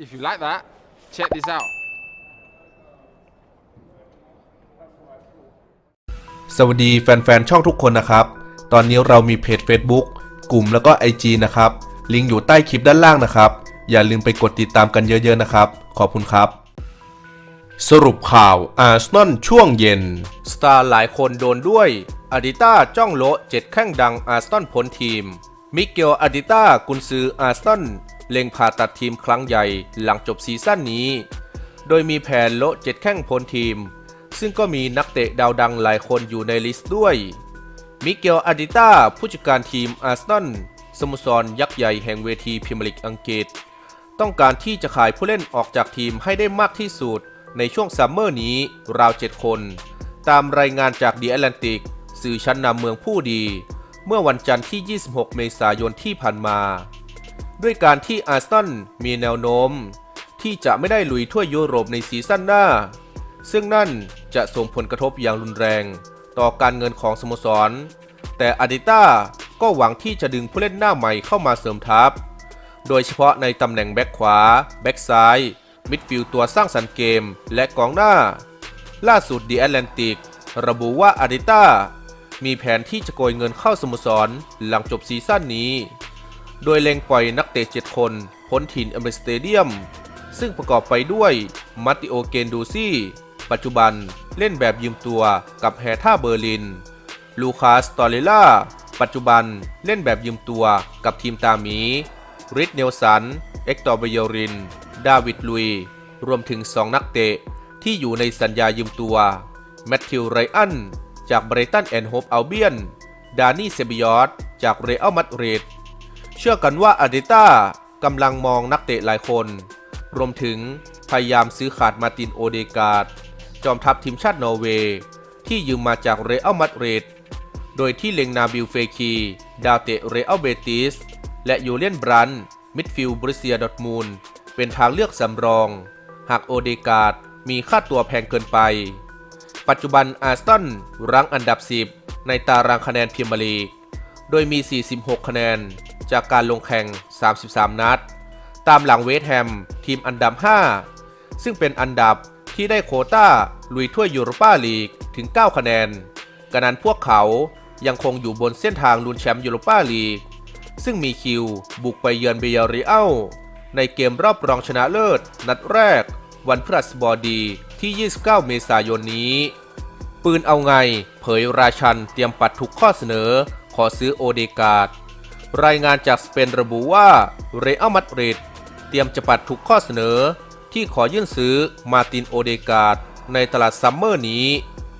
If you like that, check this out. สวัสดีแฟนๆ ช่องทุกคนนะครับ ตอนนี้เรามีเพจ Facebook กลุ่มแล้วก็ IG นะครับ ลิงก์อยู่ใต้คลิปด้านล่างนะครับ อย่าลืมไปกดติดตามกันเยอะๆ นะครับ ขอบคุณครับ สรุปข่าวอาร์เซนอลช่วงเย็น สตาร์หลายคนโดนด้วยอาดิต้าจ้องโละเจ็ดแข้งดังอาร์เซนอลพ้นทีม มิเกลอาดิต้ากุนซืออาร์เซนอล เล็งผ่าตัดทีมครั้งใหญ่หลังจบซีซั่นนี้ โดยมีแผนโละเจ็ดแข้งพ้นทีม ซึ่งก็มีนักเตะดาวดังหลายคนอยู่ในลิสต์ด้วย มิเกลอาดิต้าผู้จัดการทีมอาร์เซนอลสโมสรยักษ์ใหญ่แห่งเวทีพรีเมียร์ลีกอังกฤษ ต้องการที่จะขายผู้เล่นออกจากทีมให้ได้มากที่สุดในช่วงซัมเมอร์นี้ราว 7 คน ตามรายงานจาก The Atlantic สื่อชั้นนำเมืองผู้ดี เมื่อวันจันทร์ที่ 26 เมษายนที่ผ่านมา ด้วยการที่อาร์เซนอลมีแนวโน้ม ที่จะไม่ได้ลุยทั่วยุโรปในซีซั่นหน้า ซึ่งนั่นจะส่งผลกระทบอย่างรุนแรง ต่อการเงินของสโมสร แต่อาดิต้าก็หวังที่จะดึงผู้เล่นหน้าใหม่เข้ามาเสริมทัพ โดยเฉพาะในตำแหน่งแบ็กขวา แบ็กซ้าย มิดฟิลด์ตัวสร้างสรรค์เกม และกองหน้า ล่าสุด The Atlantic ระบุว่าอาดิต้ามีแผนที่จะโกยเงินเข้าสโมสรหลังจบซีซั่นนี้ โดยเล็งปล่อยนักเตะ 7 คน พ้นถิ่นเอเมรสเตเดียม ซึ่งประกอบไปด้วยมัตติโอเกนดูซี่ ปัจจุบันเล่นแบบยืมตัวกับแฮท่าเบอร์ลิน ลูคาสตอเรล่า ปัจจุบันเล่นแบบยืมตัวกับทีมตาหมีริดเนลสัน เอ็กตอร์เบยริน ดาวิดลุย รวมถึง 2 นักเตะ ที่อยู่ในสัญญายืมตัว แมทธิวไรอัน จากเบรตันแอนด์โฮปอัลเบียน ดานี่เซบิยอตจากเรอัลมาดริด เชื่อกันว่าอาร์เดต้ากำลังมองนักเตะหลายคน รวมถึงพยายามซื้อขาดมาตินโอเดกาดจอมทัพทีมชาตินอร์เวย์ที่ยืมมาจากเรอัลมาดริดโดยที่เล็งนาบิลเฟคี ดาวเตะเรอัลเบติส และยูเลียนบรันมิดฟิลด์บริเซียดอทมูลเป็นทางเลือกสำรอง หากโอเดกาดมีค่าตัวแพงเกินไป ปัจจุบันอาร์เซนรั้งอันดับ 10 ในตารางคะแนนพรีเมียร์ลีก โดยมี 46 คะแนน จากการลงแข่ง 33 นัด ตามหลังเวสต์แฮม ทีมอันดับ 5 ซึ่งเป็นอันดับที่ได้โคต้าลุยถ้วยยูโรปาลีกถึง 9 คะแนนกระนั้นพวกเขายังคงอยู่บนเส้นทางลุ้นแชมป์ยูโรปาลีก ซึ่งมีคิวบุกไปเยือนเบียริอัลในเกมรอบรองชนะเลิศ นัดแรก วันพฤหัสบดีที่ 29 เมษายนนี้ ปืนเอาไง เผยราชันเตรียมปัดทุกข้อเสนอ อซื้อโอเดกาดรายงานจากสเปนระบุว่าเรอัลมาดริดเตรียมจะปัดทุกข้อเสนอ ที่ขอยื่นซื้อมาตินโอเดกาดในตลาดซัมเมอร์นี้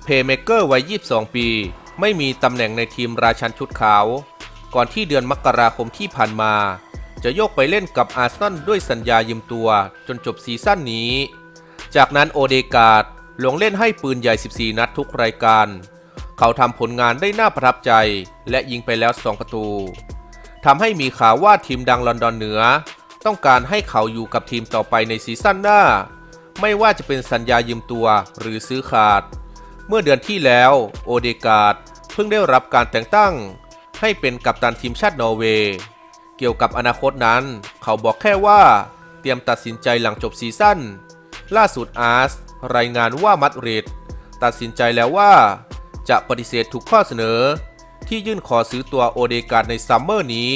เพย์เมเกอร์วัย 22 ปี ไม่มีตำแหน่งในทีมราชันชุดขาว ก่อนที่เดือนมกราคมที่ผ่านมา จะโยกไปเล่นกับอาร์เซนอลด้วยสัญญายืมตัวจนจบซีซั่นนี้ จากนั้นโอเดกาดลงเล่นให้ปืนใหญ่ 14 นัดทุกรายการ เขาทำผลงานได้น่าประทับใจ และยิงไปแล้ว 2 ประตูทำให้มีข่าวว่าทีมดังลอนดอนเหนือ ต้องการให้เขาอยู่กับทีมต่อไปในซีซั่นหน้า ไม่ว่าจะเป็นสัญญายืมตัวหรือซื้อขาด เมื่อเดือนที่แล้วโอเดกาดเพิ่งได้รับการแต่งตั้ง ให้เป็นกัปตันทีมชาตินอร์เวย์เกี่ยวกับอนาคตนั้น เขาบอกแค่ว่าเตรียมตัดสินใจหลังจบซีซั่นล่าสุดอาร์สรายงานว่ามัดริดตัดสินใจแล้วว่า จะปฏิเสธทุกข้อเสนอ ที่ยื่นขอซื้อตัวโอเดการในซัมเมอร์นี้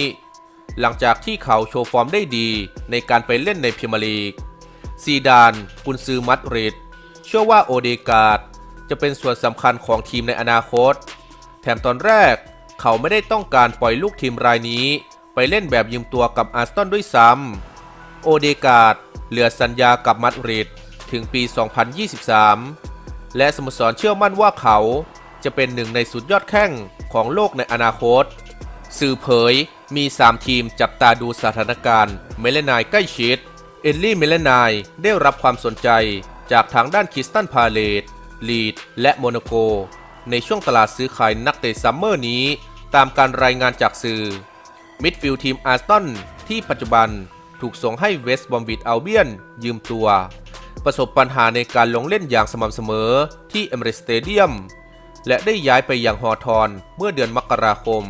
หลังจากที่เขาโชว์ฟอร์มได้ดีในการไปเล่นในพรีเมียร์ลีกซีดานกุนซือมัดริดเชื่อว่าโอเดการจะเป็นส่วนสำคัญของทีมในอนาคต แถมตอนแรกเขาไม่ได้ต้องการปล่อยลูกทีมรายนี้ ไปเล่นแบบยืมตัวกับอาร์ซนอลด้วยซ้ำโอเดการ์ดเหลือสัญญากับมัดริดถึงปี 2023 และสโมสรเชื่อมั่นว่าเขา จะเป็นหนึ่งในสุดยอดแข้งของโลกในอนาคต สื่อเผยมี 3 ทีมจับตาดูสถานการณ์ เมเลนายใกล้ชิด เอลลี่เมเลนายได้รับความสนใจจากทางด้านคิสตันพาเลตลีด และโมนาโก ในช่วงตลาดซื้อขายนักเตะซัมเมอร์นี้ ตามการรายงานจากสื่อ มิดฟิลด์ทีมอาร์สตันที่ปัจจุบันถูกส่งให้เวสต์บอมบิดอัลเบียน ยืมตัว ประสบปัญหาในการลงเล่นอย่างสม่ำเสมอที่เอเมริสเตเดียม และได้ย้ายไปยังฮอทอนเมื่อเดือนมกราคม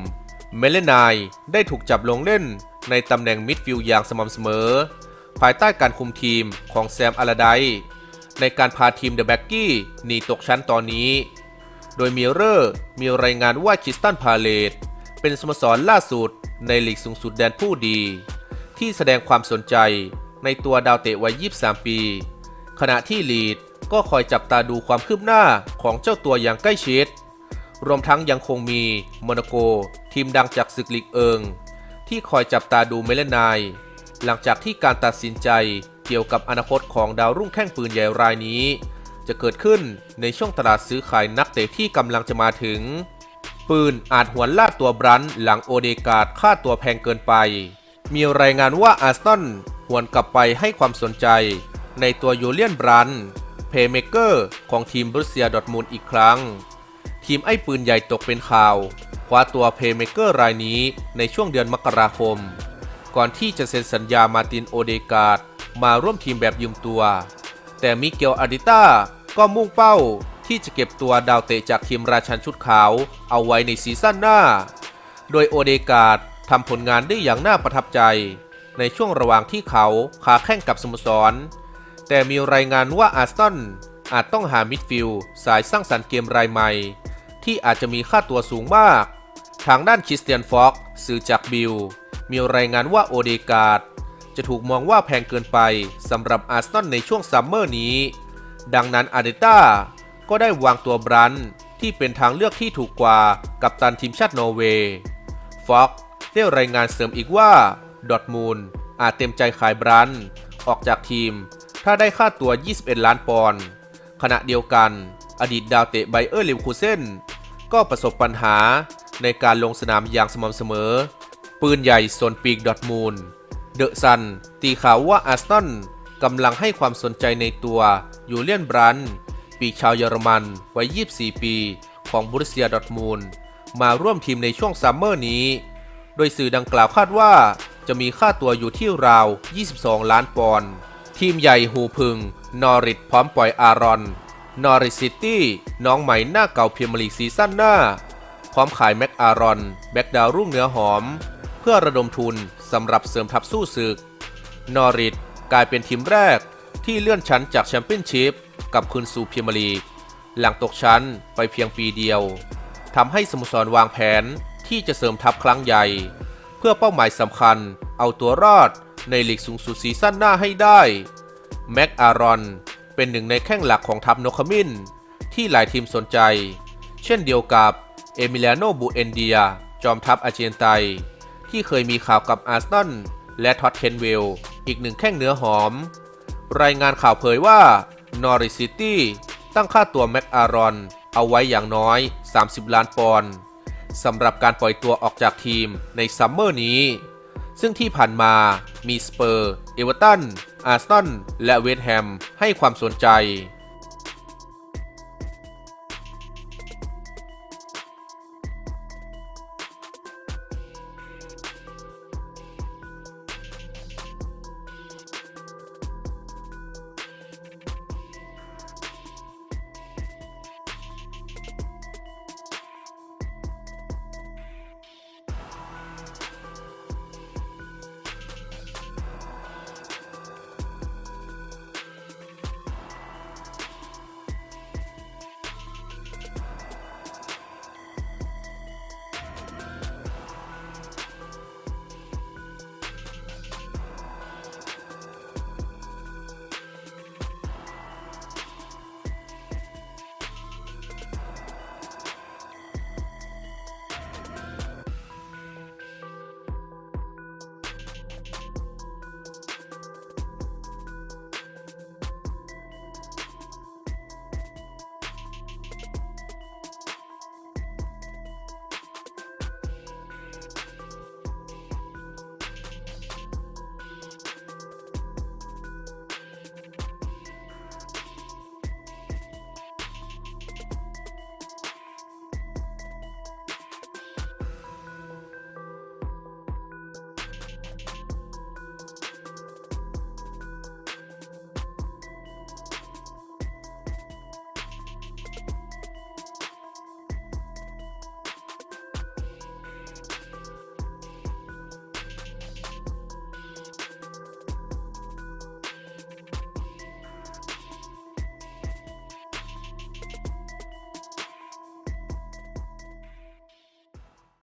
เมเลนายได้ถูกจับลงเล่นในตำแหน่งมิดฟิลด์อย่างสม่ำเสมอ ภายใต้การคุมทีมของแซมอาลาไดในการพาทีมเดอะแบ็กกี้หนีตกชั้นตอนนี้ โดยมิเรอร์มีรายงานว่าคิสตันพาเลตเป็นสโมสรล่าสุดในลีกสูงสุดแดนผู้ดี ที่แสดงความสนใจในตัวดาวเตะวัย 23 ปี ขณะที่ลีด ก็คอยจับตาดูความคืบหน้าของเจ้าตัวอย่างใกล้ชิด รวมทั้งยังคงมีโมนาโก ทีมดังจากศึกลีกเอิง ที่คอยจับตาดูเมเลนาย หลังจากที่การตัดสินใจเกี่ยวกับอนาคตของดาวรุ่งแข้งปืนใหญ่รายนี้ จะเกิดขึ้นในช่วงตลาดซื้อขายนักเตะที่กำลังจะมาถึง ปืนอาจหวนล่าตัวบรันหลังโอเดกาดค่าตัวแพงเกินไป มีรายงานว่าอาร์เซนหวนกลับไปให้ความสนใจในตัวยูเลียนบรัน เพย์เมเกอร์ของทีมบรูเซียดอทมูลอีกครั้ง ทีมไอ้ปืนใหญ่ตกเป็นข่าว คว้าตัวเพย์เมเกอร์รายนี้ในช่วงเดือนมกราคม ก่อนที่จะเซ็นสัญญามาร์ตินโอเดกาดมาร่วมทีมแบบยืมตัว แต่มิเกลอาดิต้าก็มุ่งเป้าที่จะเก็บตัวดาวเตะจากทีมราชันชุดขาวเอาไว้ในซีซั่นหน้า โดยโอเดกาดทำผลงานได้อย่างน่าประทับใจ ในช่วงระหว่างที่เขาขาแข่งกับสโมสร แต่มีรายงานว่าอาร์เซนอาจต้องหามิดฟิลด์สายสร้างสรรค์เกมรายใหม่ ที่อาจจะมีค่าตัวสูงมาก ทางด้านคริสเตียนฟ็อกสื่อจากบิล มีรายงานว่าโอเดกาดจะถูกมองว่าแพงเกินไปสำหรับอาร์เซนอลในช่วงซัมเมอร์นี้ ดังนั้นอาร์เดต้าก็ได้วางตัวบรันที่เป็นทางเลือกที่ถูกกว่ากับตันทีมชาตินอร์เวย์ฟ็อกได้รายงานเสริมอีกว่าดอทมูลอาจเต็มใจขายบรันออกจากทีม ถ้าได้ค่าตัว 21 ล้านปอนด์ ขณะเดียวกัน อดีตดาวเตะไบเออร์ลิวคูเซนก็ประสบปัญหาในการลงสนามอย่างสม่ำเสมอ ปืนใหญ่ส่วนปีกดอร์ทมูล เดอะซัน ตีข่าวว่าอาร์เซนกำลังให้ความสนใจในตัวยูเลียนบรัน ปีกชาวเยอรมันวัย 24 ปี ของบุรูเซียดอร์ทมูล มาร่วมทีมในช่วงซัมเมอร์นี้ โดยสื่อดังกล่าวคาดว่าจะมีค่าตัวอยู่ที่ราว 22 ล้านปอนด์ ทีมใหญ่หูพึง นอริทพร้อมปล่อยอารอน นอริทซิตี้ น้องใหม่หน้าเก่าเมียร์ลีกซีซั่นหน้า พร้อมขายแม็กอารอนแบ็กดาวรุ่งเนื้อหอม เพื่อระดมทุนสำหรับเสริมทัพสู้ศึก นอริทกลายเป็นทีมแรกที่เลื่อนชั้นจากแชมเปี้ยนชิพกลับคืนสู่เมียร์ลีก หลังตกชั้นไปเพียงปีเดียวทำให้สโมสรวางแผนที่จะเสริมทัพครั้งใหญ่ เพื่อเป้าหมายสำคัญเอาตัวรอด ในลีกสูงสุดซีซั่นหน้าให้ได้ แม็กอารอน เป็นหนึ่งในแข้งหลักของทัพโนคามินที่หลายทีมสนใจ เช่นเดียวกับเอมิเลียโนบูเอนเดีย จอมทัพอาร์เจนไต ที่เคยมีข่าวกับอาร์เซนอลและท็อตเคนเวล อีกหนึ่งแข้งเนื้อหอม รายงานข่าวเผยว่านอริซิตี้ตั้งค่าตัวแม็กอารอน เอาไว้อย่างน้อย 30 ล้านปอนด์สำหรับการปล่อยตัวออกจากทีมในซัมเมอร์นี้ ซึ่งที่ผ่านมามีสเปอร์ เอเวอร์ตัน อาร์ตัน และเวสต์แฮมให้ความสนใจ